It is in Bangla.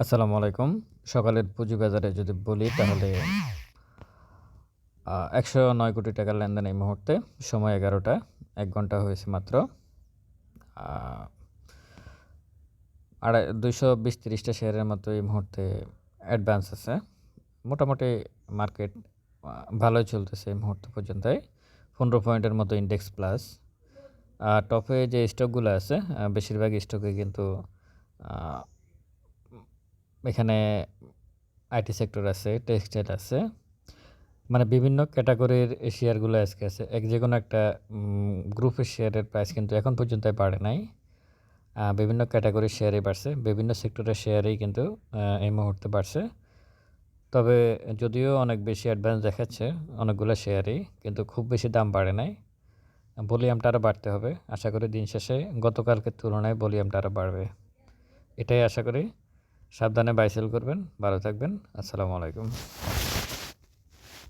আসসালামু আলাইকুম। সকালের পুঁজিবাজারে যদি বলি তাহলে একশো নয় কোটি টাকার লেনদেন এই মুহূর্তে, সময় এগারোটা, এক ঘণ্টা হয়েছে মাত্র। আড়াই, দুইশো বিশ তিরিশটা শেয়ারের মতো এই মুহূর্তে অ্যাডভান্স আছে। মোটামুটি মার্কেট ভালোই চলতেছে এই মুহূর্ত পর্যন্ত পনেরো পয়েন্টের মতো ইন্ডেক্স প্লাস। টপে যে স্টকগুলো আছে বেশিরভাগ স্টকে কিন্তু এখানে আইটি সেক্টর আছে টেক্সটাইল আছে। মানে বিভিন্ন ক্যাটাগরির শেয়ারগুলো আজকে আছে। এক যে কোনো একটা গ্রুপের শেয়ারের প্রাইস কিন্তু এখন পর্যন্ত বাড়ে নাই। বিভিন্ন ক্যাটাগরির শেয়ারে বাড়ছে। বিভিন্ন সেক্টরের শেয়ারেই কিন্তু এই মুহূর্তে বাড়ছে। তবে যদিও অনেক বেশি অ্যাডভান্স দেখাচ্ছে অনেকগুলো শেয়ারেই কিন্তু খুব বেশি দাম বাড়ে নাই। ভলিউমটা আরও বাড়তে হবে। আশা করি দিন শেষে গতকালকের তুলনায় ভলিউমটা আরও বাড়বে। এটাই আশা করি। সাবধানে বাইসেল করবেন ভালো থাকবেন আসসালামু আলাইকুম।